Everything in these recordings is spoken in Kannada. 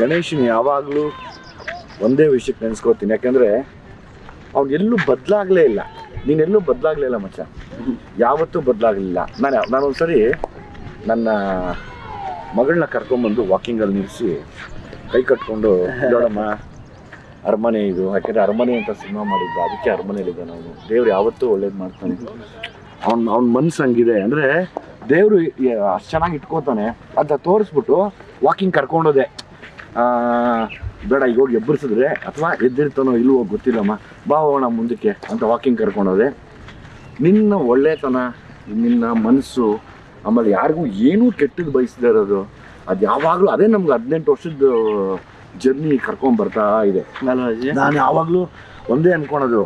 ಗಣೇಶನ್ ಯಾವಾಗಲೂ ಒಂದೇ ವಿಷಯಕ್ಕೆ ನೆನೆಸ್ಕೋತೀನಿ ಯಾಕಂದರೆ ಅವ್ನು ಎಲ್ಲೂ ಬದಲಾಗಲೇ ಇಲ್ಲ. ನೀನೆಲ್ಲೂ ಬದಲಾಗಲೇ ಇಲ್ಲ ಮಚ್ಚ. ಯಾವತ್ತೂ ಬದಲಾಗಲಿಲ್ಲ. ನಾನು ನಾನೊಂದ್ಸರಿ ನನ್ನ ಮಗಳನ್ನ ಕರ್ಕೊಂಬಂದು ವಾಕಿಂಗಲ್ಲಿ ನಿಲ್ಲಿಸಿ ಕೈ ಕಟ್ಕೊಂಡು ನೋಡಮ್ಮ ಅರಮನೆ ಇದು. ಯಾಕಂದರೆ ಅರಮನೆ ಅಂತ ಸಿನಿಮಾ ಮಾಡಿದ್ದ, ಅದಕ್ಕೆ ಅರಮನೆಯಲ್ಲಿದ್ದಾನೆ ಅವನು ದೇವ್ರು ಯಾವತ್ತೂ ಒಳ್ಳೇದು ಮಾಡ್ತಾನೆ. ಅವ್ನ ಅವ್ನ ಮನ್ಸು ಹಂಗಿದೆ. ಅಂದರೆ ದೇವರು ಅಷ್ಟು ಚೆನ್ನಾಗಿ ಇಟ್ಕೋತಾನೆ. ಅಂತ ತೋರಿಸ್ಬಿಟ್ಟು ವಾಕಿಂಗ್ ಕರ್ಕೊಂಡೋದೆ. ಬೇಡ ಈಗ ಹೋಗಿ ಎಬ್ಬರಿಸಿದ್ರೆ ಅಥವಾ ಎದ್ದಿರ್ತಾನೋ ಇಲ್ವೋ ಗೊತ್ತಿಲ್ಲಮ್ಮ. ಬಾ ಹೋಗೋಣ ಮುಂದಕ್ಕೆ ಅಂತ ವಾಕಿಂಗ್ ಕರ್ಕೊಂಡೋದೆ. ನಿನ್ನ ಒಳ್ಳೆತನ ನಿನ್ನ ಮನಸ್ಸು ಆಮೇಲೆ ಯಾರಿಗೂ ಏನೂ ಕೆಟ್ಟದ್ದು ಬಯಸದೇ ಇರೋದು ಅದು ಯಾವಾಗಲೂ ಅದೇ ನಮ್ಗೆ ಹದಿನೆಂಟು ವರ್ಷದ ಜರ್ನಿ ಕರ್ಕೊಂಡ್ ಬರ್ತಾ ಇದೆ. ನಾನು ಯಾವಾಗಲೂ ಒಂದೇ ಅನ್ಕೊಳೋದು.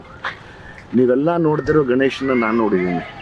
ನೀವೆಲ್ಲ ನೋಡ್ತಿರೋ ಗಣೇಶನ ನಾನು ನೋಡಿದ್ದೀನಿ.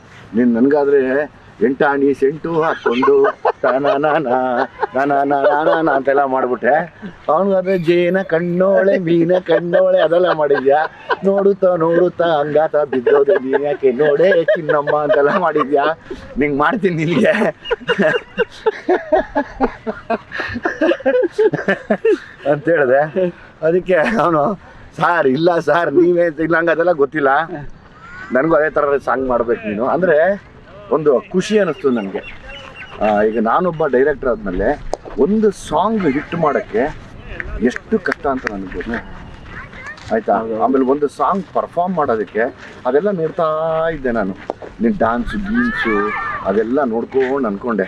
ನೀನು ನನಗಾದ್ರೆ ಎಂಟಾಣಿ ಸೆಂಟು ಹಾಕ್ಕೊಂಡು ನಾನ ಅಂತೆಲ್ಲ ಮಾಡ್ಬಿಟ್ಟೆ ಅವನಿಗಾದ್ರೆ ಜೇನ ಕಣ್ಣೋಳೆ, ಮೀನ ಕಣ್ಣೋಳೆ ಅದೆಲ್ಲ ಮಾಡಿದ್ಯಾ? ನೋಡುತ್ತಾ ನೋಡುತ್ತಾ, ಹಂಗಾತ ಬಿದ್ದೋದೆ ನೀನ್ ಯಾಕೆ? ನೋಡೆ, ಚಿನ್ನಮ್ಮ ಅಂತೆಲ್ಲ ಮಾಡಿದ್ಯಾ? ನಿಂಗೆ ಮಾಡ್ತೀನಿ ನಿನಗೆ. ಅಂತ ಹೇಳಿದೆ. ಅದಕ್ಕೆ ಅವನು, ಸಾರ್, ಇಲ್ಲ ಸಾರ್, ನೀವೇ, ಇಲ್ಲ, ಹಂಗದೆಲ್ಲ ಗೊತ್ತಿಲ್ಲ. ನನಗೂ ಅದೇ ಥರ ಸಾಂಗ್ ಮಾಡ್ಬೇಕು ನೀನು. ಅಂದರೆ ಒಂದು ಖುಷಿ ಅನ್ನಿಸ್ತು ನನಗೆ. ಈಗ ನಾನೊಬ್ಬ ಡೈರೆಕ್ಟರ್ ಆದಮೇಲೆ ಒಂದು ಸಾಂಗ್ ಹಿಟ್ ಮಾಡೋಕ್ಕೆ ಎಷ್ಟು ಕಷ್ಟ ಅಂತ ನನಗೆ ಗೊತ್ತು ಆಯ್ತಾ? ಆಮೇಲೆ ಒಂದು ಸಾಂಗ್ ಪರ್ಫಾರ್ಮ್ ಮಾಡೋದಕ್ಕೆ ಅದೆಲ್ಲ ನೋಡ್ತಾ ಇದ್ದೆ ನಾನು. ನಿನ್ನ ಡ್ಯಾನ್ಸು ಗೀನ್ಸು ಅದೆಲ್ಲ ನೋಡ್ಕೊಂಡು ಅನ್ಕೊಂಡೆ.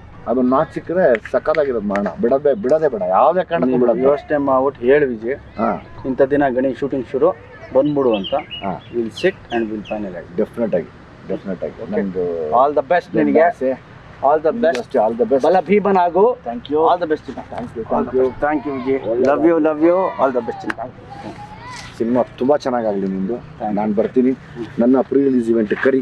ಅದನ್ನ ನಾಚ್ ಸಿಕ್ಕರೆ ಸಕ್ಕದಾಗಿರೋದು ಮಾಡೋಣ ಬಿಡದೆ ಬಿಡದೆ ಬೇಡ. ಯಾವುದೇ ಕಾರಣ ಬಿಡ ಬಿಡೋದು. ಯೋಚನೆ ಮಾಡ್ಬಿಟ್ಟು ಹೇಳಿ ವಿಜಯ್. ಹಾಂ. ಇಂಥ ದಿನ ಗಣಿ ಶೂಟಿಂಗ್ ಶುರು ಬಂದ್ಬಿಡು ಅಂತ. ಹಾ. Will sit and will final ಆಗಿ ಡೆಫಿನೆಟ್ ಆಗಿ. ಡೆಫಿನೆಟ್ ಆಗಿ ನಂದು ಆಲ್ ದ ಬೆಸ್ಟ್ ನಿನಗೆ. All the best all the best ಬಲ ಭೀಮನ್ ಆಗು. Thank you all the best thank you thank you thank you Vijay. Love you love you all the best thank you cinema ತುಂಬ ಚೆನ್ನಾಗಾಗಲಿ ನಿಮ್ಮದು ನಾನು ಬರ್ತೀನಿ. ನನ್ನ ಪ್ರೀ ರಿಲೀಸ್ ಇವೆಂಟ್ ಕರಿ.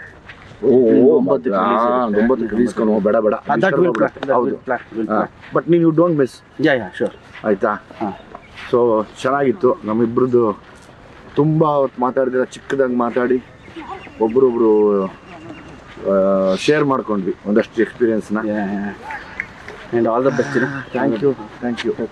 Release ಕಣೋ, ಬೇಡ ಬೇಡ. ಹೌದು. ಬಟ್ ನೀನು you don't miss yeah yeah sure ಆಯ್ತಾ? ಸೊ ಚೆನ್ನಾಗಿತ್ತು. ನಮ್ಮಿಬ್ರದ್ದು ತುಂಬ ಹೊತ್ತು ಮಾತಾಡಿದ್ರೆ ಚಿಕ್ಕದಾಗಿ ಮಾತಾಡಿ ಒಬ್ರೊಬ್ರು ಶೇರ್ ಮಾಡ್ಕೊಂಡ್ವಿ ಒಂದಷ್ಟು ಎಕ್ಸ್ಪೀರಿಯನ್ಸ್ನ and all the best thank you thank you